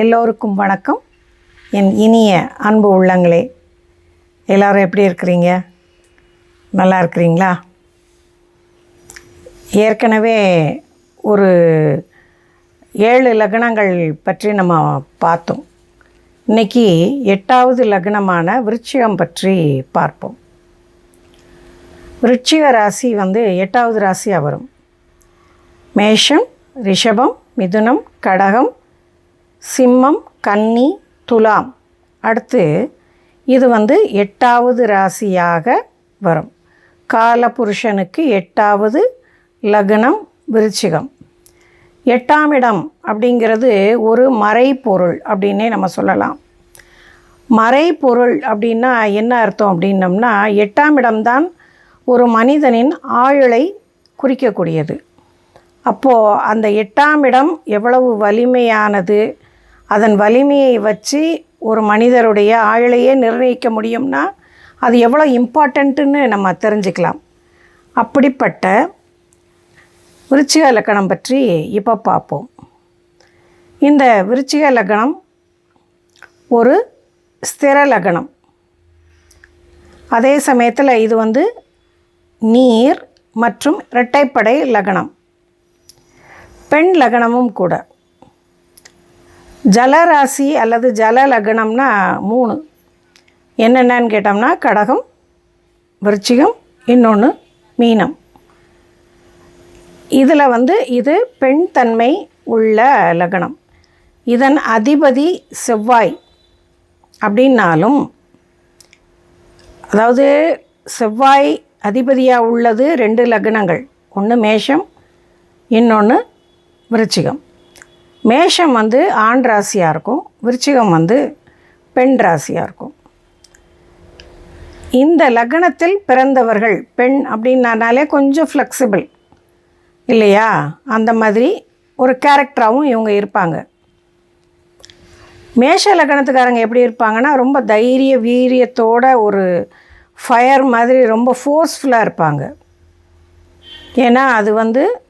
எல்லோருக்கும் வணக்கம். என் இனிய அன்பு உள்ளங்களே எல்லோரும் எப்படி இருக்கிறீங்க? நல்லா இருக்கிறீங்களா? ஏற்கனவே ஒரு ஏழு லக்னங்கள் பற்றி நம்ம பார்த்தோம். இன்னைக்கு எட்டாவது லக்னமான விருச்சிகம் பற்றி பார்ப்போம். விருச்சிக ராசி வந்து எட்டாவது ராசியாக வரும். மேஷம் ரிஷபம் மிதுனம் கடகம் சிம்மம் கன்னி துலாம். அடுத்து இது வந்து எட்டாவது ராசியாக வரும். காலபுருஷனுக்கு எட்டாவது லக்னம் விருச்சிகம். எட்டாம் இடம் அப்படிங்கிறது ஒரு மறைப்பொருள் அப்படின்னே நம்ம சொல்லலாம். மறைப்பொருள் அப்படின்னா என்ன அர்த்தம் அப்படின்னம்னா எட்டாம் இடம்தான் ஒரு மனிதனின் ஆயுளை குறிக்கக்கூடியது. அப்போது அந்த எட்டாம் இடம் எவ்வளவு வலிமையானது அதன் வலிமையை வச்சு ஒரு மனிதருடைய ஆயுளையே நிர்ணயிக்க முடியும்னா அது எவ்வளோ இம்பார்ட்டண்ட்டுன்னு நம்ம தெரிஞ்சுக்கலாம். அப்படிப்பட்ட விருச்சிக லக்கணம் பற்றி இப்போ பார்ப்போம். இந்த விருச்சிக லக்கணம் ஒரு ஸ்திர லக்கணம். அதே சமயத்தில் இது வந்து நீர் மற்றும் இரட்டைப்படை லக்னம் பெண் லக்னமும் கூட. ஜலராசி அல்லது ஜல லக்னம்னா மூணு. என்னென்னு கேட்டோம்னா கடகம் விருச்சிகம் இன்னொன்று மீனம். இதில் வந்து இது பெண் தன்மை உள்ள லக்னம். இதன் அதிபதி செவ்வாய் அப்படின்னாலும் அதாவது செவ்வாய் அதிபதியாக உள்ளது ரெண்டு லக்னங்கள். ஒன்று மேஷம் இன்னொன்று விருச்சிகம். மேஷம் வந்து ஆண் ராசியாக இருக்கும் விருச்சிகம் வந்து பெண் ராசியாக இருக்கும். இந்த லக்னத்தில் பிறந்தவர்கள் பெண் அப்படின்னாலே கொஞ்சம் ஃப்ளெக்சிபிள் இல்லையா? அந்த மாதிரி ஒரு கேரக்டராகவும் இவங்க இருப்பாங்க. மேஷ லக்னத்துக்காரங்க எப்படி இருப்பாங்கன்னா ரொம்ப தைரிய வீரியத்தோட ஒரு ஃபயர் மாதிரி ரொம்ப ஃபோர்ஸ்ஃபுல்லாக இருப்பாங்க. ஏன்னா அது வந்து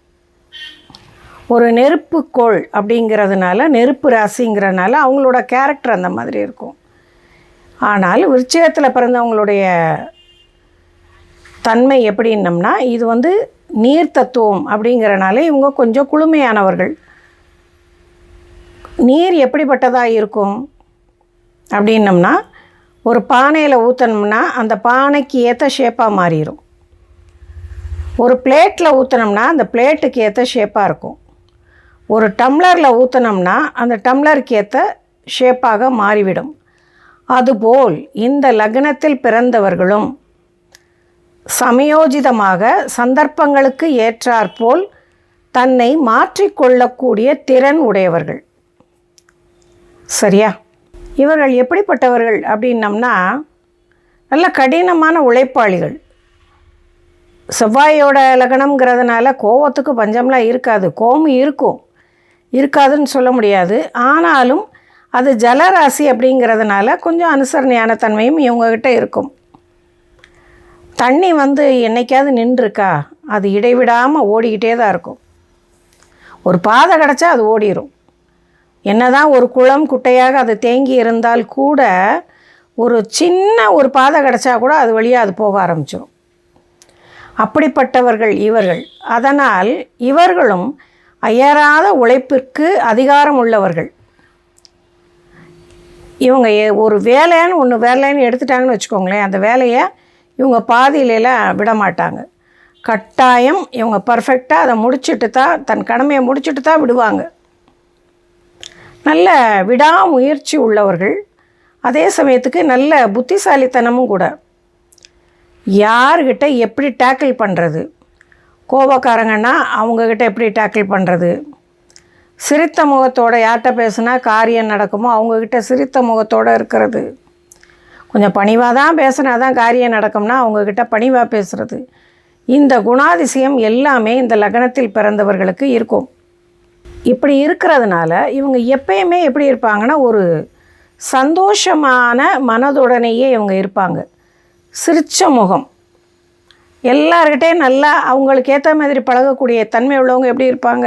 ஒரு நெருப்புக்கோள் அப்படிங்கிறதுனால நெருப்பு ராசிங்கிறதுனால அவங்களோட கேரக்டர் அந்த மாதிரி இருக்கும். ஆனால் விருச்சிகத்தில் பிறந்தவங்களுடைய தன்மை எப்படின்னம்னா இது வந்து நீர் தத்துவம் அப்படிங்கிறனால இவங்க கொஞ்சம் குளுமையானவர்கள். நீர் எப்படிப்பட்டதாக இருக்கும் அப்படின்னம்னா ஒரு பானையில் ஊற்றினோம்னா அந்த பானைக்கு ஏற்ற ஷேப்பாக மாறிடும் ஒரு பிளேட்டில் ஊற்றினோம்னா அந்த பிளேட்டுக்கு ஏற்ற ஷேப்பாக இருக்கும். ஒரு டம்ளரில் ஊற்றினோம்னா அந்த டம்ளருக்கு ஏற்ற ஷேப்பாக மாறிவிடும். அதுபோல் இந்த லக்னத்தில் பிறந்தவர்களும் சமயோஜிதமாக சந்தர்ப்பங்களுக்கு ஏற்றாற்போல் தன்னை மாற்றிக்கொள்ளக்கூடிய திறன் உடையவர்கள். சரியா? இவர்கள் எப்படிப்பட்டவர்கள் அப்படின்னம்னா நல்ல கடினமான உழைப்பாளிகள். செவ்வாயோட லக்னம்ங்கிறதுனால கோவத்துக்கு பஞ்சம்லாம் இருக்காது. கோபம் இருக்கும். இருக்காதுன்னு சொல்ல முடியாது. ஆனாலும் அது ஜலராசி அப்படிங்கிறதுனால கொஞ்சம் அனுசரணையான தன்மையும் இவங்கக்கிட்ட இருக்கும். தண்ணி வந்து என்னைக்காவது நின்றுருக்கா? அது இடைவிடாமல் ஓடிக்கிட்டே தான் இருக்கும். ஒரு பாதை கிடச்சா அது ஓடிடும் என்னதான் ஒரு குளம் குட்டையாக அது தேங்கி இருந்தால் கூட ஒரு சின்ன ஒரு பாதை கிடச்சா கூட அது வழியாக அது போக ஆரம்பிச்சிடும் அப்படிப்பட்டவர்கள் இவர்கள். அதனால் இவர்களும் அயராத உழைப்பிற்கு அதிகாரம் உள்ளவர்கள். இவங்க ஒரு வேலைன்னு ஒன்று வேலைன்னு எடுத்துட்டாங்கன்னு வச்சுக்கோங்களேன் அந்த வேலையை இவங்க பாதியிலலாம் விட மாட்டாங்க கட்டாயம் இவங்க பர்ஃபெக்டாக அதை முடிச்சுட்டு தான் தன் கடமையை முடிச்சுட்டு தான் விடுவாங்க. நல்ல விடாமுயற்சி உள்ளவர்கள் அதே சமயத்துக்கு நல்ல புத்திசாலித்தனமும் கூட. யார்கிட்ட எப்படி டேக்கிள் பண்ணுறது கோபக்காரங்கன்னா அவங்கக்கிட்ட எப்படி டேக்கிள் பண்ணுறது சிரித்த முகத்தோட யார்கிட்ட பேசுனா காரியம் நடக்குமோ அவங்கக்கிட்ட சிரித்த முகத்தோடு இருக்கிறது. கொஞ்சம் பணிவாக தான் பேசுனா தான் காரியம் நடக்கும்னா அவங்கக்கிட்ட பணிவாக பேசுகிறது இந்த குணாதிசயம் எல்லாமே இந்த லக்னத்தில் பிறந்தவர்களுக்கு இருக்கும். இப்படி இருக்கிறதுனால இவங்க எப்பயுமே எப்படி இருப்பாங்கன்னா ஒரு சந்தோஷமான மனதுடனேயே இவங்க இருப்பாங்க. சிரிச்ச முகம். எல்லார்கிட்டையும் நல்லா அவங்களுக்கு ஏற்ற மாதிரி பழகக்கூடிய தன்மை உள்ளவங்க எப்படி இருப்பாங்க?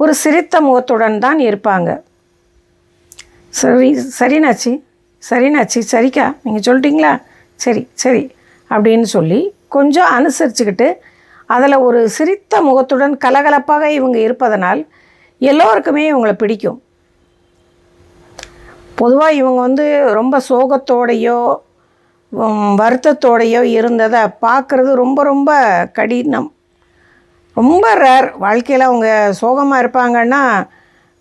ஒரு சிரித்த முகத்துடன் தான் இருப்பாங்க. சரி சரினாச்சி சரினாச்சி சரிக்கா நீங்கள் சொல்லிட்டீங்களா? சரி சரி அப்படின்னு சொல்லி கொஞ்சம் அனுசரிச்சுக்கிட்டு அதில் ஒரு சிரித்த முகத்துடன் கலகலப்பாக இவங்க இருப்பதனால் எல்லோருக்குமே இவங்களை பிடிக்கும். பொதுவாக இவங்க வந்து ரொம்ப சோகத்தோடையோ வருத்தத்தோடையோ இருந்ததை பார்க்குறது ரொம்ப ரொம்ப கடினம். ரொம்ப ரேர் வாழ்க்கையில் அவங்க சோகமாக இருப்பாங்கன்னா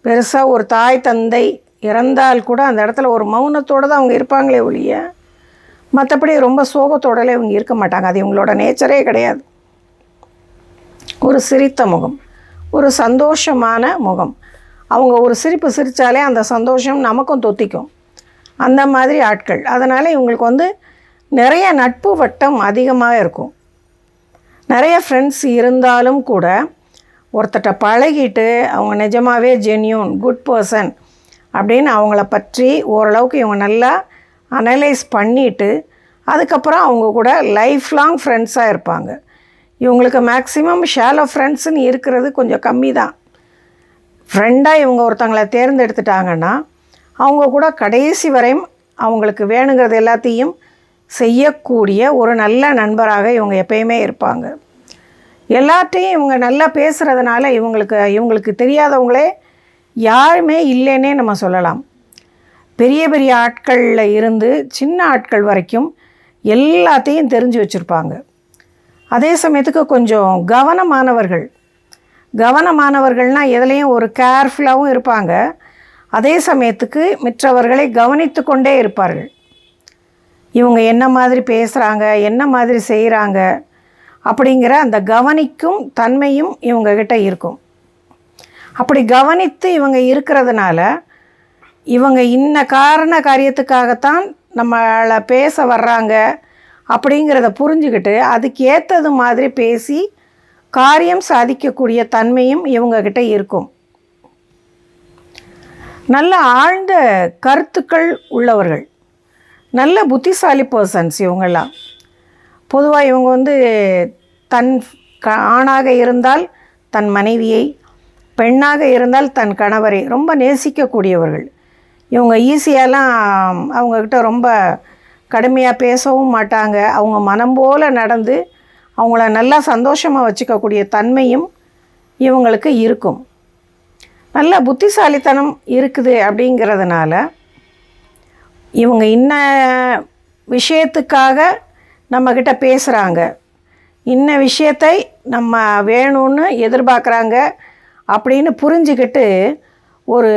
பெருசாக ஒரு தாய் தந்தை இறந்தால் கூட அந்த இடத்துல ஒரு மௌனத்தோடு தான் அவங்க இருப்பாங்களே ஒழிய மற்றபடி ரொம்ப சோகத்தோடலே இவங்க இருக்க மாட்டாங்க. அது இவங்களோட நேச்சரே கிடையாது. ஒரு சிரித்த முகம் ஒரு சந்தோஷமான முகம். அவங்க ஒரு சிரிப்பு சிரித்தாலே அந்த சந்தோஷம் நமக்கும் தொத்திக்கும். அந்த மாதிரி ஆட்கள். அதனால் இவங்களுக்கு வந்து நிறைய நட்பு வட்டம் அதிகமாக இருக்கும். நிறைய ஃப்ரெண்ட்ஸ் இருந்தாலும் கூட ஒருத்தட்ட பழகிட்டு அவங்க நிஜமாகவே ஜென்யூன் குட் பர்சன் அப்படின்னு அவங்கள பற்றி ஓரளவுக்கு இவங்க நல்லா அனலைஸ் பண்ணிவிட்டு அதுக்கப்புறம் அவங்க கூட லைஃப் லாங் ஃப்ரெண்ட்ஸாக இருப்பாங்க. இவங்களுக்கு மேக்ஸிமம் ஷேலோ ஃப்ரெண்ட்ஸுன்னு இருக்கிறது கொஞ்சம் கம்மி தான். ஃப்ரெண்டாக இவங்க ஒருத்தங்களை தேர்ந்தெடுத்துட்டாங்கன்னா அவங்க கூட கடைசி வரையும் அவங்களுக்கு வேணுங்கிறது எல்லாத்தையும் செய்யக்கூடிய ஒரு நல்ல நண்பராக இவங்க எப்பயுமே இருப்பாங்க. எல்லாத்தையும் இவங்க நல்லா பேசுகிறதுனால இவங்களுக்கு இவங்களுக்கு தெரியாதவங்களே யாருமே இல்லைன்னே நம்ம சொல்லலாம். பெரிய பெரிய ஆட்களில் இருந்து சின்ன ஆட்கள் வரைக்கும் எல்லாத்தையும் தெரிஞ்சு வச்சுருப்பாங்க. அதே சமயத்துக்கு கொஞ்சம் கவனமானவர்கள். கவனமானவர்கள்னால் எதுலேயும் ஒரு கேர்ஃபுல்லாகவும் இருப்பாங்க. அதே சமயத்துக்கு மற்றவர்களை கவனித்து கொண்டே இருப்பார்கள். இவங்க என்ன மாதிரி பேசுகிறாங்க என்ன மாதிரி செய்கிறாங்க அப்படிங்கிற அந்த கவனிக்கும் தன்மையும் இவங்கக்கிட்ட இருக்கும். அப்படி கவனித்து இவங்க இருக்கிறதுனால இவங்க இன்ன காரண காரியத்துக்காகத்தான் நம்மளை பேச வர்றாங்க அப்படிங்கிறத புரிஞ்சுக்கிட்டு அதுக்கு ஏற்றது மாதிரி பேசி காரியம் சாதிக்கக்கூடிய தன்மையும் இவங்கக்கிட்ட இருக்கும். நல்ல ஆழ்ந்த கருத்துக்கள் உள்ளவர்கள். நல்ல புத்திசாலி பர்சன்ஸ் இவங்கெல்லாம். பொதுவாக இவங்க வந்து தன் க ஆணாக இருந்தால் தன் மனைவியை பெண்ணாக இருந்தால் தன் கணவரை ரொம்ப நேசிக்கக்கூடியவர்கள். இவங்க ஈஸியாலாம் அவங்கக்கிட்ட ரொம்ப கடுமையாக பேசவும் மாட்டாங்க. அவங்க மனம் போல் நடந்து அவங்கள நல்லா சந்தோஷமாக வச்சுக்கக்கூடிய தன்மையும் இவங்களுக்கு இருக்கும். நல்ல புத்திசாலித்தனம் இருக்குது அப்படிங்கிறதுனால இவங்க இன்ன விஷயத்துக்காக நம்மக்கிட்ட பேசுகிறாங்க இன்ன விஷயத்தை நம்ம வேணும்னு எதிர்பார்க்குறாங்க அப்படின்னு புரிஞ்சுக்கிட்டு ஒரு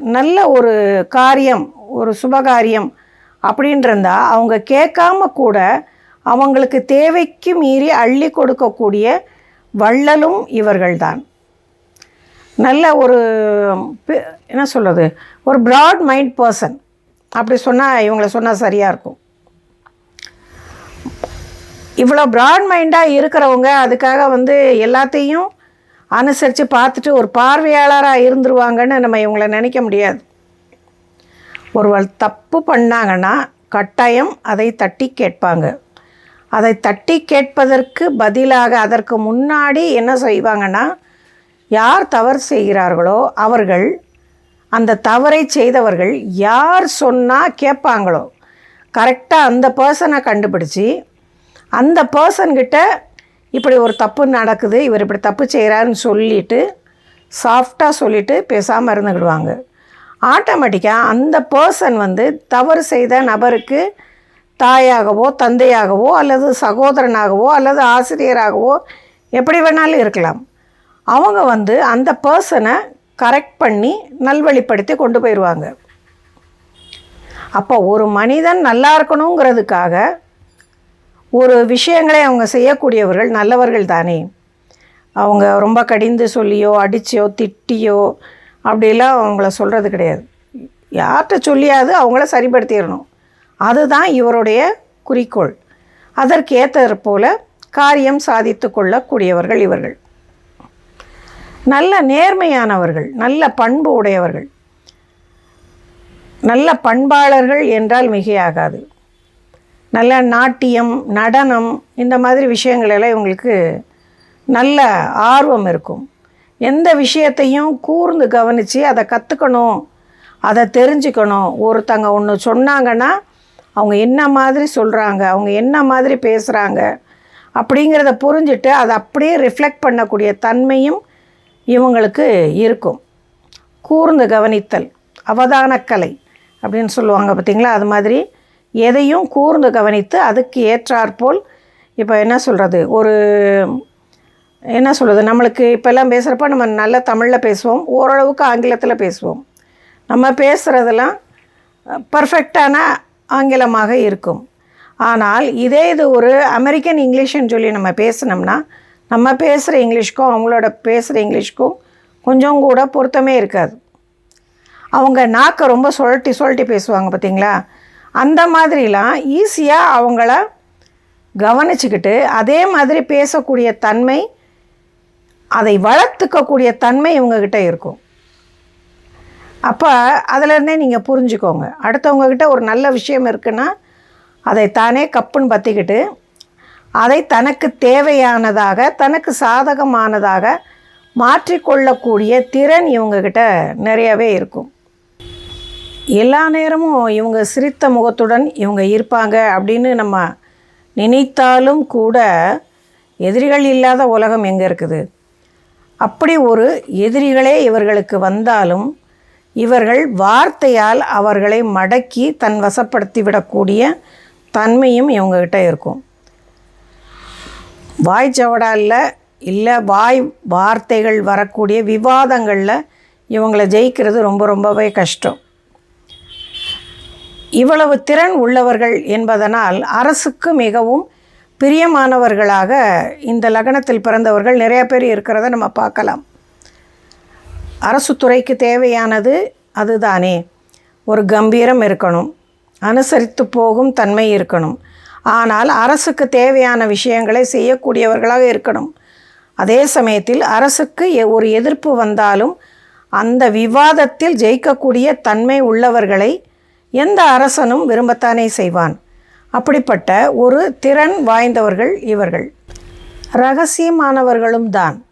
நல்ல ஒரு காரியம் ஒரு சுபகாரியம் அப்படின்றந்தா அவங்க கேட்காம கூட அவங்களுக்கு தேவைக்கு மீறி அள்ளி கொடுக்கக்கூடிய வள்ளலும் இவர்கள்தான். நல்ல ஒரு என்ன சொல்கிறது ஒரு ப்ராட் மைண்ட் பர்சன் அப்படி சொன்னால் இவங்கள சொன்னால் சரியாக இருக்கும். இவ்வளோ ப்ராட் மைண்டாக இருக்கிறவங்க அதுக்காக வந்து எல்லாத்தையும் அனுசரித்து பார்த்துட்டு ஒரு பார்வையாளராக இருந்துருவாங்கன்னு நம்ம இவங்கள நினைக்க முடியாது. ஒருவர் தப்பு பண்ணாங்கன்னா கட்டாயம் அதை தட்டி கேட்பாங்க. அதை தட்டி கேட்பதற்கு பதிலாக அதற்கு முன்னாடி என்ன செய்வாங்கன்னா யார் தவறு செய்கிறார்களோ அவர்கள் அந்த தவறை செய்தவர்கள் யார் சொன்னால் கேட்பாங்களோ. கரெக்டாக அந்த பர்சனை கண்டுபிடிச்சி அந்த பர்சன்கிட்ட இப்படி ஒரு தப்பு நடக்குது இவர் இப்படி தப்பு செய்கிறாருன்னு சொல்லிட்டு சாஃப்டாக சொல்லிட்டு பேசாமல் இருந்துக்கிடுவாங்க ஆட்டோமேட்டிக்காக அந்த பர்சன் வந்து தவறு செய்த நபருக்கு தாயாகவோ தந்தையாகவோ அல்லது சகோதரனாகவோ அல்லது ஆசிரியராகவோ எப்படி வேணாலும் இருக்கலாம். அவங்க வந்து அந்த பர்சனை கரெக்ட் பண்ணி நல்வழிப்படுத்தி கொண்டு போயிடுவாங்க அப்போ ஒரு மனிதன் நல்லா இருக்கணுங்கிறதுக்காக ஒரு விஷயங்களை அவங்க செய்யக்கூடியவர்கள் நல்லவர்கள் தானே. அவங்க ரொம்ப கடிந்து சொல்லியோ அடிச்சியோ திட்டியோ அப்படிலாம் அவங்கள சொல்கிறது கிடையாது. யார்கிட்ட சொல்லியாவது அவங்கள சரிப்படுத்திடணும். அதுதான் இவருடைய குறிக்கோள். அதற்கு ஏற்றது போல காரியம் சாதித்து கொள்ளக்கூடியவர்கள் இவர்கள். நல்ல நேர்மையானவர்கள் நல்ல பண்பு உடையவர்கள். நல்ல பண்பாளர்கள் என்றால் மிகையாகாது. நல்ல நாட்டியம் நடனம் இந்த மாதிரி விஷயங்களெல்லாம் இவங்களுக்கு நல்ல ஆர்வம் இருக்கும். எந்த விஷயத்தையும் கூர்ந்து கவனித்து அதை கற்றுக்கணும் அதை தெரிஞ்சுக்கணும். ஒருத்தங்க ஒன்று சொன்னாங்கன்னா அவங்க என்ன மாதிரி சொல்கிறாங்க அவங்க என்ன மாதிரி பேசுகிறாங்க அப்படிங்கிறத புரிஞ்சுட்டு அதை அப்படியே ரிஃப்ளெக்ட் பண்ணக்கூடிய தன்மையும் இவங்களுக்கு இருக்கும். கூர்ந்து கவனித்தல் அவதானக்கலை அப்படின்னு சொல்லுவாங்க பார்த்தீங்களா? அது மாதிரி எதையும் கூர்ந்து கவனித்து அதுக்கு ஏற்றாற்போல் இப்போ என்ன சொல்கிறது ஒரு என்ன சொல்கிறது நம்மளுக்கு இப்போல்லாம் பேசுகிறப்ப நம்ம நல்ல தமிழில் பேசுவோம் ஓரளவுக்கு ஆங்கிலத்தில் பேசுவோம். நம்ம பேசுகிறதெல்லாம் பர்ஃபெக்டான ஆங்கிலமாக இருக்கும். ஆனால் இதே இது ஒரு அமெரிக்கன் இங்கிலீஷ்னு சொல்லி நம்ம பேசினோம்னா நம்ம பேசுகிற இங்கிலீஷ்க்கும் அவங்களோட பேசுகிற இங்கிலீஷ்க்கும் கொஞ்சம் கூட பொருத்தமே இருக்காது. அவங்க நாக்கை ரொம்ப சுழட்டி சுழட்டி பேசுவாங்க பார்த்தீங்களா அந்த மாதிரிலாம் ஈஸியாக அவங்கள கவனிச்சுக்கிட்டு அதே மாதிரி பேசக்கூடிய தன்மை அதை வளர்த்துக்கக்கூடிய தன்மை இவங்கக்கிட்ட இருக்கும். அப்போ அதிலேருந்தே நீங்கள் புரிஞ்சுக்கோங்க. அடுத்தவங்கக்கிட்ட ஒரு நல்ல விஷயம் இருக்குன்னா அதை தானே கப்புன்னு பற்றிக்கிட்டு அதை தனக்கு தேவையானதாக தனக்கு சாதகமானதாக மாற்றிக்கொள்ளக்கூடிய திறன் இவங்கக்கிட்ட நிறையவே இருக்கும். எல்லா நேரமும் இவங்க சிரித்த முகத்துடன் இவங்க இருப்பாங்க அப்படின்னு நம்ம நினைத்தாலும் கூட எதிரிகள் இல்லாத உலகம் எங்கே இருக்குது? அப்படி ஒரு எதிரிகளே இவர்களுக்கு வந்தாலும் இவர்கள் வார்த்தையால் அவர்களை மடக்கி தன் வசப்படுத்தி விடக்கூடிய தன்மையும் இவங்ககிட்ட இருக்கும். வாய் சவடாலில் இல்லை வாய் வார்த்தைகள் வரக்கூடிய விவாதங்களில் இவங்களை ஜெயிக்கிறது ரொம்ப ரொம்பவே கஷ்டம். இவ்வளவு திறன் உள்ளவர்கள் என்பதனால் அரசுக்கு மிகவும் பிரியமானவர்களாக இந்த லக்னத்தில் பிறந்தவர்கள் நிறைய பேர் இருக்கிறத நம்ம பார்க்கலாம். அரசு துறைக்கு தேவையானது அதுதானே. ஒரு கம்பீரம் இருக்கணும். அனுசரித்து போகும் தன்மை இருக்கணும். ஆனால் அரசுக்கு தேவையான விஷயங்களை செய்யக்கூடியவர்களாக இருக்கணும். அதே சமயத்தில் அரசுக்கு எ- ஒரு எதிர்ப்பு வந்தாலும் அந்த விவாதத்தில் ஜெயிக்கக்கூடிய தன்மை உள்ளவர்களை எந்த அரசனும் விரும்பத்தானே செய்வான். அப்படிப்பட்ட ஒரு திறன் வாய்ந்தவர்கள் இவர்கள். ரகசியமானவர்களும் தான்.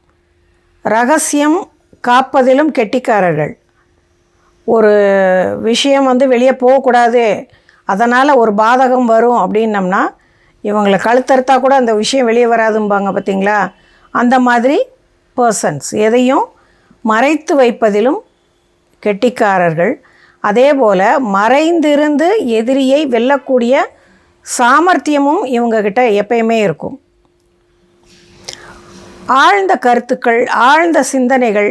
ரகசியம் காப்பதிலும் கெட்டிக்காரர்கள். ஒரு விஷயம் வந்து வெளியே போகக்கூடாது. அதனால் ஒரு பாதகம் வரும் அப்படின்னம்னா இவங்களை கழுத்தறுத்தா கூட அந்த விஷயம் வெளியே வராதும்பாங்க பார்த்தீங்களா அந்த மாதிரி பர்சன்ஸ் எதையும் மறைத்து வைப்பதிலும் கெட்டிக்காரர்கள். அதே போல் மறைந்திருந்து எதிரியை வெல்லக்கூடிய சாமர்த்தியமும் இவங்கக்கிட்ட எப்பயுமே இருக்கும். ஆழ்ந்த கருத்துக்கள் ஆழ்ந்த சிந்தனைகள்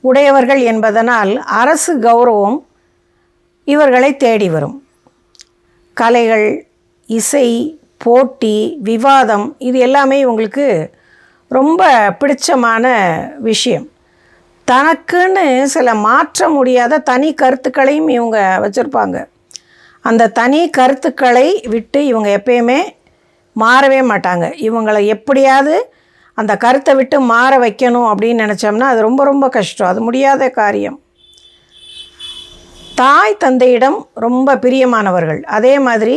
உடையவர்கள் என்பதனால் அரசு கௌரவம் இவர்களை தேடி வரும். கலைகள் இசை போட்டி விவாதம் இது எல்லாமே இவங்களுக்கு ரொம்ப பிடிச்சமான விஷயம். தனக்குன்னு சில மாற்ற முடியாத தனி கருத்துக்களையும் இவங்க வச்சுருப்பாங்க. அந்த தனி கருத்துக்களை விட்டு இவங்க எப்பயுமே மாறவே மாட்டாங்க. இவங்களை எப்படியாவது அந்த கருத்தை விட்டு மாற வைக்கணும் அப்படின்னு நினச்சோம்னா அது ரொம்ப ரொம்ப கஷ்டம். அது முடியாத காரியம். தாய் தந்தையிடம் ரொம்ப பிரியமானவர்கள். அதே மாதிரி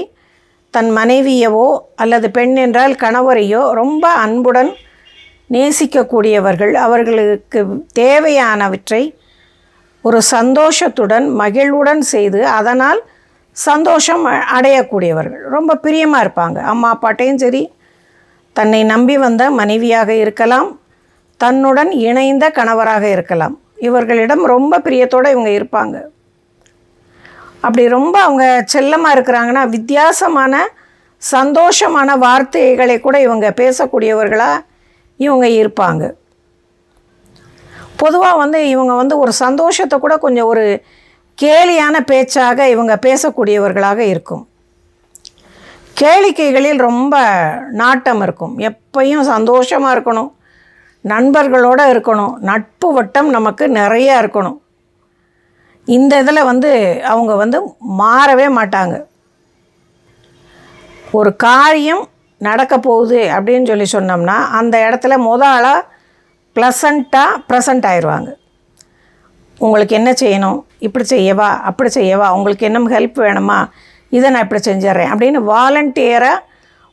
தன் மனைவியவோ அல்லது பெண் என்றால் கணவரையோ ரொம்ப அன்புடன் நேசிக்கக்கூடியவர்கள். அவர்களுக்கு தேவையானவற்றை ஒரு சந்தோஷத்துடன் மகிழ்வுடன் செய்து அதனால் சந்தோஷம் அடையக்கூடியவர்கள். ரொம்ப பிரியமாக இருப்பாங்க. அம்மா அப்பாட்டையும் சரி தன்னை நம்பி வந்த மனைவியாக இருக்கலாம் தன்னுடன் இணைந்த கணவராக இருக்கலாம். இவர்களிடம் ரொம்ப பிரியத்தோடு இவங்க இருப்பாங்க. அப்படி ரொம்ப அவங்க செல்லமாக இருக்கிறாங்கன்னா வித்தியாசமான சந்தோஷமான வார்த்தைகளை கூட இவங்க பேசக்கூடியவர்களாக இவங்க இருப்பாங்க. பொதுவாக வந்து இவங்க வந்து ஒரு சந்தோஷத்தை கூட கொஞ்சம் ஒரு கேலியான பேச்சாக இவங்க பேசக்கூடியவர்களாக இருக்கும். கேளிக்கைகளில் ரொம்ப நாட்டம் இருக்கும். எப்பையும் சந்தோஷமாக இருக்கணும் நண்பர்களோடு இருக்கணும் நட்பு வட்டம் நமக்கு நிறையா இருக்கணும். இந்த இதில் வந்து அவங்க வந்து மாறவே மாட்டாங்க. ஒரு காரியம் நடக்க போகுது அப்படின்னு சொல்லி சொன்னோம்னா அந்த இடத்துல முத ஆளாக ப்ளசண்ட்டாக ப்ரெசண்ட் ஆயிடுவாங்க. உங்களுக்கு என்ன செய்யணும்? இப்படி செய்யவா அப்படி செய்யவா உங்களுக்கு என்ன ஹெல்ப் வேணுமா? இதை நான் இப்படி செஞ்சிட்றேன் அப்படின்னு வாலண்டியராக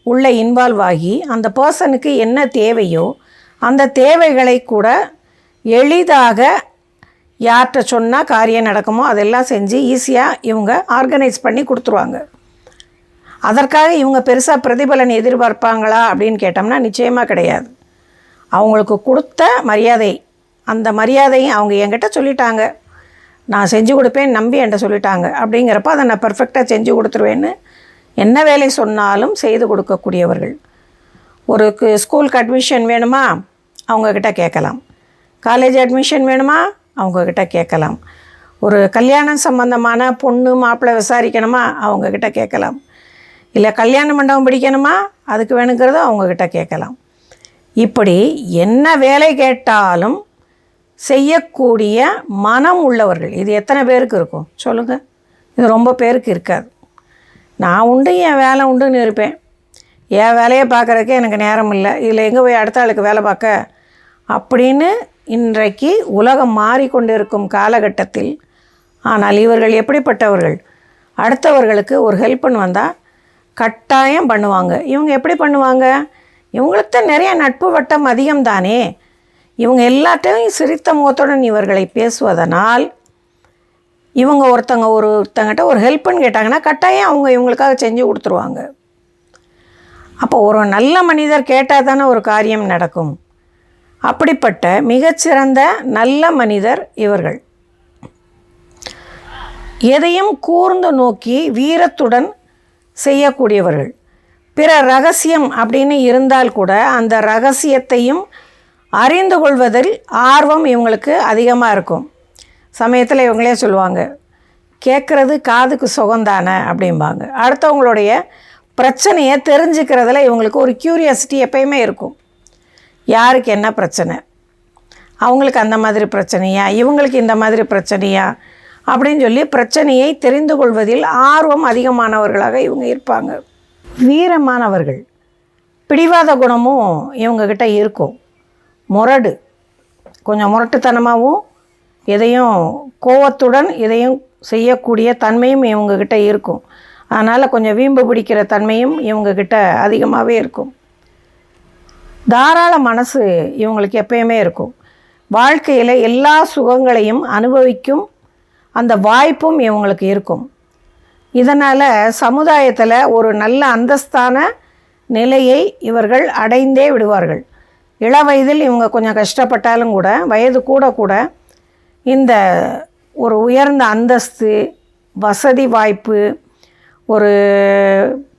உள்ளே இன்வால்வ் ஆகி அந்த பர்சனுக்கு என்ன தேவையோ அந்த தேவைகளை கூட எளிதாக யார்கிட்ட சொன்னால் காரியம் நடக்குமோ அதெல்லாம் செஞ்சு ஈஸியாக இவங்க ஆர்கனைஸ் பண்ணி கொடுத்துருவாங்க. அதற்காக இவங்க பெருசாக பிரதிபலன் எதிர்பார்ப்பாங்களா அப்படின்னு கேட்டோம்னா நிச்சயமாக கிடையாது. அவங்களுக்கு கொடுத்த மரியாதை அந்த மரியாதையும் அவங்க என்கிட்ட சொல்லிட்டாங்க. நான் செஞ்சு கொடுப்பேன் நம்பி என்கிட்ட சொல்லிட்டாங்க. அப்படிங்கிறப்ப அதை நான் பர்ஃபெக்டாக செஞ்சு கொடுத்துருவேன்னு என்ன வேலை சொன்னாலும் செய்து கொடுக்கக்கூடியவர்கள். ஒரு ஸ்கூலுக்கு அட்மிஷன் வேணுமா? அவங்கக்கிட்ட கேட்கலாம். காலேஜ் அட்மிஷன் வேணுமா? அவங்கக்கிட்ட கேட்கலாம். ஒரு கல்யாணம் சம்பந்தமான பொண்ணு மாப்பிள்ளை விசாரிக்கணுமா? அவங்கக்கிட்ட கேட்கலாம். இல்லை கல்யாண மண்டபம் பிடிக்கணுமா? அதுக்கு வேணுங்கிறத அவங்கக்கிட்ட கேட்கலாம். இப்படி என்ன வேலை கேட்டாலும் செய்யக்கூடிய மனம் உள்ளவர்கள் இது எத்தனை பேருக்கு இருக்கும்? சொல்லுங்கள் இது ரொம்ப பேருக்கு இருக்காது. நான் உண்டு என் வேலை உண்டுன்னு இருப்பேன். என் வேலையை பார்க்குறதுக்கே எனக்கு நேரம் இல்லை. இதில் எங்கே போய் அடுத்த ஆளுக்கு வேலை பார்க்க? அப்படின்னு இன்றைக்கு உலகம் மாறிக்கொண்டிருக்கும் காலகட்டத்தில் ஆனால் இவர்கள் எப்படிப்பட்டவர்கள்? அடுத்தவர்களுக்கு ஒரு ஹெல்ப்னு வந்தால் கட்டாயம் பண்ணுவாங்க. இவங்க எப்படி பண்ணுவாங்க? இவங்களுக்கு நிறைய நட்பு வட்டம் அதிகம் தானே இவங்க எல்லாத்தையும் சிரித்த முகத்துடன் இவர்களை பேசுவதனால் இவங்க ஒருத்தங்க ஒருத்தங்கிட்ட ஒரு ஹெல்ப்னு கேட்டாங்கன்னா கட்டாயம் அவங்க இவங்களுக்காக செஞ்சு கொடுத்துருவாங்க. அப்போ ஒரு நல்ல மனிதர் கேட்டால் தானே ஒரு காரியம் நடக்கும். அப்படிப்பட்ட மிகச்சிறந்த நல்ல மனிதர் இவர்கள். எதையும் கூர்ந்து நோக்கி வீரத்துடன் செய்யக்கூடியவர்கள். பிற ரகசியம் அப்படின்னு இருந்தால் கூட அந்த ரகசியத்தையும் அறிந்து கொள்வதில் ஆர்வம் இவங்களுக்கு அதிகமாக இருக்கும். சமயத்தில் இவங்களே சொல்லுவாங்க கேட்குறது காதுக்கு சுகந்தானே அப்படிம்பாங்க. அடுத்தவங்களுடைய பிரச்சனையை தெரிஞ்சுக்கிறதுல இவங்களுக்கு ஒரு க்யூரியாசிட்டி எப்பயுமே இருக்கும். யாருக்கு என்ன பிரச்சனை? அவங்களுக்கு அந்த மாதிரி பிரச்சனையா? இவங்களுக்கு இந்த மாதிரி பிரச்சனையா? அப்படின்னு சொல்லி பிரச்சனையை தெரிந்து கொள்வதில் ஆர்வம் அதிகமானவர்களாக இவங்க இருப்பாங்க. வீரமானவர்கள். பிடிவாத குணமும் இவங்கக்கிட்ட இருக்கும். முரடு. கொஞ்சம் முரட்டுத்தனமாகவும் எதையும் கோவத்துடன் எதையும் செய்யக்கூடிய தன்மையும் இவங்கக்கிட்ட இருக்கும். அதனால் கொஞ்சம் வீம்பு பிடிக்கிற தன்மையும் இவங்கக்கிட்ட அதிகமாகவே இருக்கும். தாராள மனசு இவங்களுக்கு எப்பயுமே இருக்கும். வாழ்க்கையில் எல்லா சுகங்களையும் அனுபவிக்கும் அந்த வாய்ப்பும் இவங்களுக்கு இருக்கும். இதனால் சமுதாயத்தில் ஒரு நல்ல அந்தஸ்தான நிலையை இவர்கள் அடைந்தே விடுவார்கள். இள வயதில் இவங்க கொஞ்சம் கஷ்டப்பட்டாலும் கூட வயது கூட கூட இந்த ஒரு உயர்ந்த அந்தஸ்து வசதி வாய்ப்பு ஒரு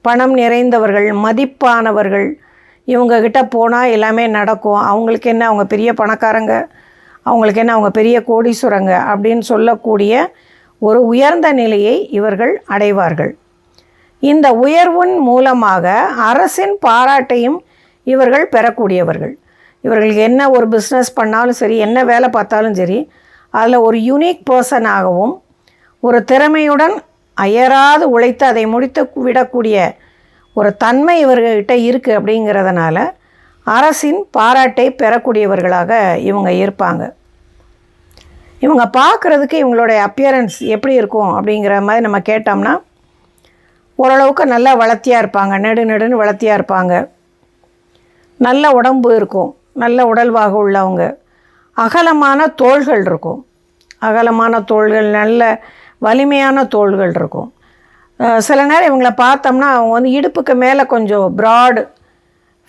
பணம் நிறைந்தவர்கள் மதிப்பானவர்கள் இவங்கக்கிட்ட போனால் எல்லாமே நடக்கும். அவங்களுக்கு என்ன அவங்க பெரிய பணக்காரங்க? அவங்களுக்கு என்ன அவங்க பெரிய கோடீஸ்வரங்க? அப்படின்னு சொல்லக்கூடிய ஒரு உயர்ந்த நிலையை இவர்கள் அடைவார்கள். இந்த உயர்வின் மூலமாக அரசின் பாராட்டையும் இவர்கள் பெறக்கூடியவர்கள். இவர்களுக்கு என்ன ஒரு பிஸ்னஸ் பண்ணாலும் சரி என்ன வேலை பார்த்தாலும் சரி அதில் ஒரு யூனிக் பர்சனாகவும் ஒரு திறமையுடன் அயராது உழைத்து அதை முடித்து விடக்கூடிய ஒரு தன்மை இவர்கள்கிட்ட இருக்குது அப்படிங்கிறதுனால அரசின் பாராட்டை பெறக்கூடியவர்களாக இவங்க இருப்பாங்க. இவங்க பார்க்குறதுக்கு இவங்களுடைய அப்பியரன்ஸ் எப்படி இருக்கும் அப்படிங்கிற மாதிரி நம்ம கேட்டோம்னா ஓரளவுக்கு நல்லா வளர்த்தியாக இருப்பாங்க நெடு நெடுன்னு வளர்த்தியாக இருப்பாங்க. நல்ல உடம்பு இருக்கும் நல்ல உடல்வாக உள்ளவங்க. அகலமான தோள்கள் இருக்கும். அகலமான தோள்கள் நல்ல வலிமையான தோள்கள் இருக்கும். சில நேரம் இவங்கள பார்த்தோம்னா அவங்க வந்து இடுப்புக்கு மேலே கொஞ்சம் ப்ராடு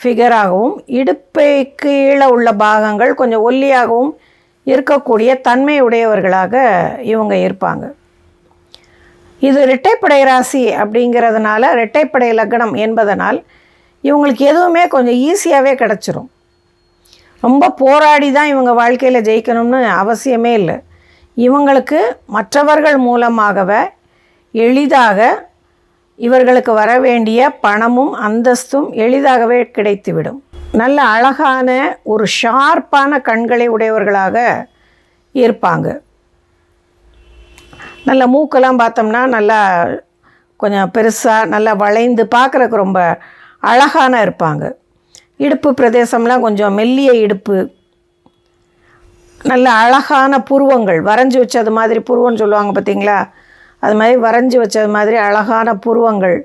ஃபிகராகவும் இடுப்பை கீழே உள்ள பாகங்கள் கொஞ்சம் ஒல்லியாகவும் இருக்கக்கூடிய தன்மை உடையவர்களாக இவங்க இருப்பாங்க. இது இரட்டைப்படை ராசி அப்படிங்கிறதுனால இரட்டைப்படை லக்னம் என்பதனால் இவங்களுக்கு எதுவுமே கொஞ்சம் ஈஸியாகவே கிடச்சிரும். ரொம்ப போராடி தான் இவங்க வாழ்க்கையில் ஜெயிக்கணும்னு அவசியமே இல்லை. இவங்களுக்கு மற்றவர்கள் மூலமாகவே எளிதாக இவர்களுக்கு வர வேண்டிய பணமும் அந்தஸ்தும் எளிதாகவே கிடைத்துவிடும். நல்ல அழகான ஒரு ஷார்ப்பான கண்களை உடையவர்களாக இருப்பாங்க. நல்ல மூக்கெல்லாம் பார்த்தோம்னா நல்லா கொஞ்சம் பெருசாக நல்லா வளைந்து பார்க்குறக்கு ரொம்ப அழகான இருப்பாங்க. இடுப்பு பிரதேசம்லாம் கொஞ்சம் மெல்லிய இடுப்பு. நல்ல அழகான புருவங்கள் வரைஞ்சி வச்சது மாதிரி புருவம்னு சொல்லுவாங்க பார்த்தீங்களா? அது மாதிரி வரைஞ்சி வச்சது மாதிரி அழகான புருவங்கள்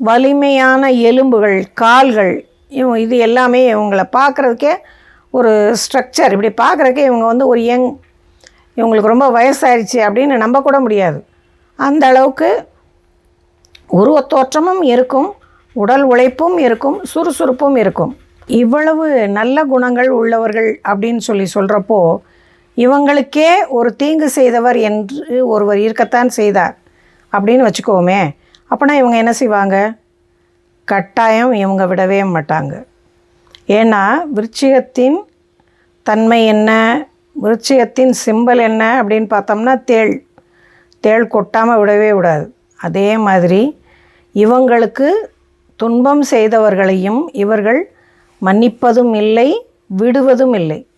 வலிமையான எலும்புகள் கால்கள் இவங்க இது எல்லாமே இவங்களை பார்க்குறதுக்கே ஒரு ஸ்ட்ரக்சர் இப்படி பார்க்குறதுக்கே இவங்க வந்து ஒரு யங் இவங்களுக்கு ரொம்ப வயசாயிருச்சு அப்படின்னு நம்பக்கூட முடியாது. அந்த அளவுக்கு உருவத்தோற்றமும் இருக்கும் உடல் உழைப்பும் இருக்கும் சுறுசுறுப்பும் இருக்கும். இவ்வளவு நல்ல குணங்கள் உள்ளவர்கள் அப்படின்னு சொல்லி சொல்கிறப்போ இவங்களுக்கே ஒரு தீங்கு செய்தவர் என்று ஒருவர் இருக்கத்தான் செய்தார். அப்படின்னு வச்சுக்கோமே அப்போனா இவங்க என்ன செய்வாங்க? கட்டாயம் இவங்க விடவே மாட்டாங்க. ஏன்னா விருச்சிகத்தின் தன்மை என்ன? விருச்சிகத்தின் சிம்பல் என்ன? அப்படின்னு பார்த்தோம்னா தேள். தேள் கொட்டாமல் விடவே விடாது. அதே மாதிரி இவங்களுக்கு துன்பம் செய்தவர்களையும் இவர்கள் மன்னிப்பதும் இல்லை விடுவதும் இல்லை.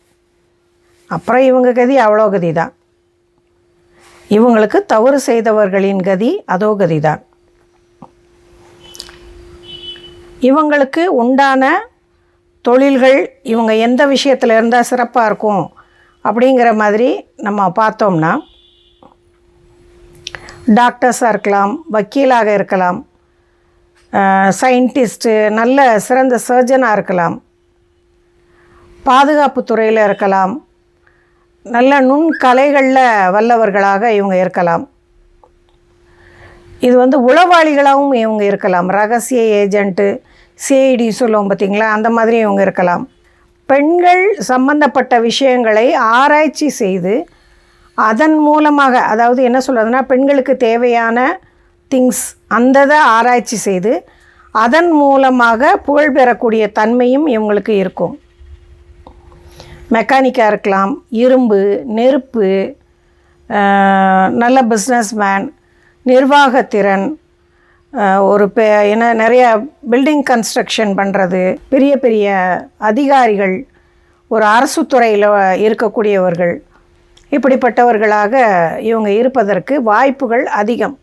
அப்புறம் இவங்க கதி அவ்வளோ கதி தான் இவங்களுக்கு தவறு செய்தவர்களின் கதி அதோ கதி தான் இவங்களுக்கு உண்டான தொழில்கள் இவங்க எந்த விஷயத்தில் இருந்தால் சிறப்பாக இருக்கும் அப்படிங்கிற மாதிரி நம்ம பார்த்தோம்னா டாக்டர்ஸாக இருக்கலாம் வக்கீலாக இருக்கலாம் சயின்டிஸ்ட்டு நல்ல சிறந்த சர்ஜனாக இருக்கலாம் பாதுகாப்பு துறையில் இருக்கலாம் நல்ல நுண்கலைகளில் வல்லவர்களாக இவங்க இருக்கலாம். இது வந்து உளவாளிகளாகவும் இவங்க இருக்கலாம். ரகசிய ஏஜென்ட்டு சிஐடி சொல்லுவோம் பார்த்தீங்களா அந்த மாதிரி இவங்க இருக்கலாம். பெண்கள் சம்பந்தப்பட்ட விஷயங்களை ஆராய்ச்சி செய்து அதன் மூலமாக அதாவது என்ன சொல்கிறதுனா பெண்களுக்கு தேவையான திங்ஸ் அந்ததை ஆராய்ச்சி செய்து அதன் மூலமாக புகழ் பெறக்கூடிய தன்மையும் இவங்களுக்கு இருக்கும். மெக்கானிக்காக இருக்கலாம் இரும்பு நெருப்பு நல்ல பிஸ்னஸ்மேன் நிர்வாகத்திறன் ஒரு பெ என்ன நிறைய பில்டிங் கன்ஸ்ட்ரக்ஷன் பண்ணுறது பெரிய பெரிய அதிகாரிகள் ஒரு அரசு துறையில் இருக்கக்கூடியவர்கள். இப்படிப்பட்டவர்களாக இவங்க இருப்பதற்கு வாய்ப்புகள் அதிகம்.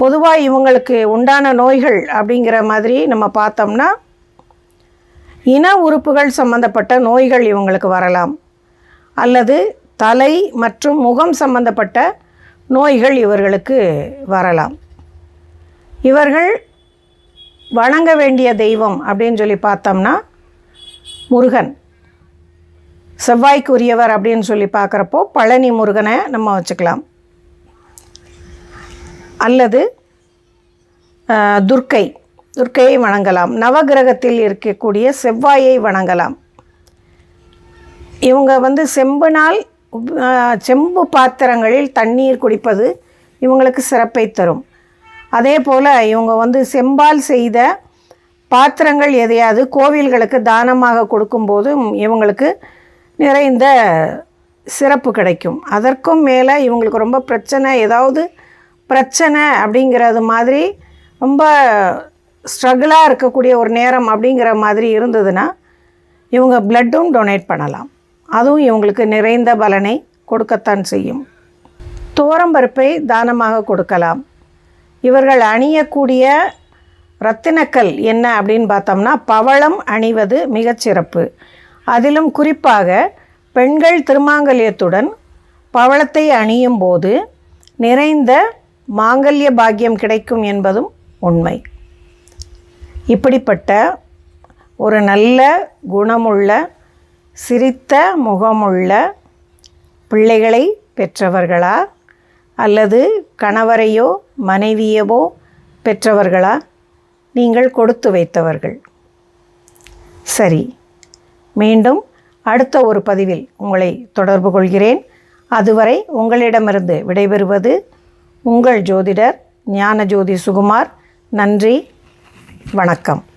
பொதுவாக இவங்களுக்கு உண்டான நோய்கள் அப்படிங்கிற மாதிரி நம்ம பார்த்தோம்னா இன உறுப்புகள் சம்பந்தப்பட்ட நோய்கள் இவங்களுக்கு வரலாம். அல்லது தலை மற்றும் முகம் சம்பந்தப்பட்ட நோய்கள் இவர்களுக்கு வரலாம். இவர்கள் வணங்க வேண்டிய தெய்வம் அப்படின்னு சொல்லி பார்த்தோம்னா முருகன். செவ்வாய்க்குரியவர் அப்படின்னு சொல்லி பார்க்குறப்போ பழனி முருகனை நம்ம வச்சுக்கலாம். அல்லது துர்க்கை. துர்க்கையை வணங்கலாம். நவகிரகத்தில் இருக்கக்கூடிய செவ்வாயை வணங்கலாம். இவங்க வந்து செம்பினால் செம்பு பாத்திரங்களில் தண்ணீர் குடிப்பது இவங்களுக்கு சிறப்பை தரும். அதே போல் இவங்க வந்து செம்பால் செய்த பாத்திரங்கள் எதையாவது கோவில்களுக்கு தானமாக கொடுக்கும்போதும் இவங்களுக்கு நிறைந்த சிறப்பு கிடைக்கும். அதற்கும் மேலே இவங்களுக்கு ரொம்ப பிரச்சனை ஏதாவது பிரச்சனை அப்படிங்கிறது மாதிரி ரொம்ப ஸ்ட்ரகிளாக இருக்கக்கூடிய ஒரு நேரம் அப்படிங்கிற மாதிரி இருந்ததுன்னா இவங்க பிளட்டும் டொனேட் பண்ணலாம். அதுவும் இவங்களுக்கு நிறைந்த பலனை கொடுக்கத்தான் செய்யும். தோரம்பருப்பை தானமாக கொடுக்கலாம். இவர்கள் அணியக்கூடிய ரத்தினக்கல் என்ன அப்படின்னு பார்த்தோம்னா பவளம் அணிவது மிகச்சிறப்பு அதிலும் குறிப்பாக பெண்கள் திருமாங்கல்யத்துடன் பவளத்தை அணியும் போது நிறைந்த மாங்கல்ய பாக்கியம் கிடைக்கும் என்பதும் உண்மை. இப்படிப்பட்ட ஒரு நல்ல குணமுள்ள சிரித்த முகமுள்ள பிள்ளைகளை பெற்றவர்களா? அல்லது கணவரையோ மனைவியவோ பெற்றவர்களா? நீங்கள் கொடுத்து வைத்தவர்கள். சரி மீண்டும் அடுத்த ஒரு பதிவில் உங்களை தொடர்பு கொள்கிறேன். அதுவரை உங்களிடமிருந்து விடைபெறுவது உங்கள் ஜோதிடர் ஞானஜோதி சுகுமார். நன்றி. வணக்கம்.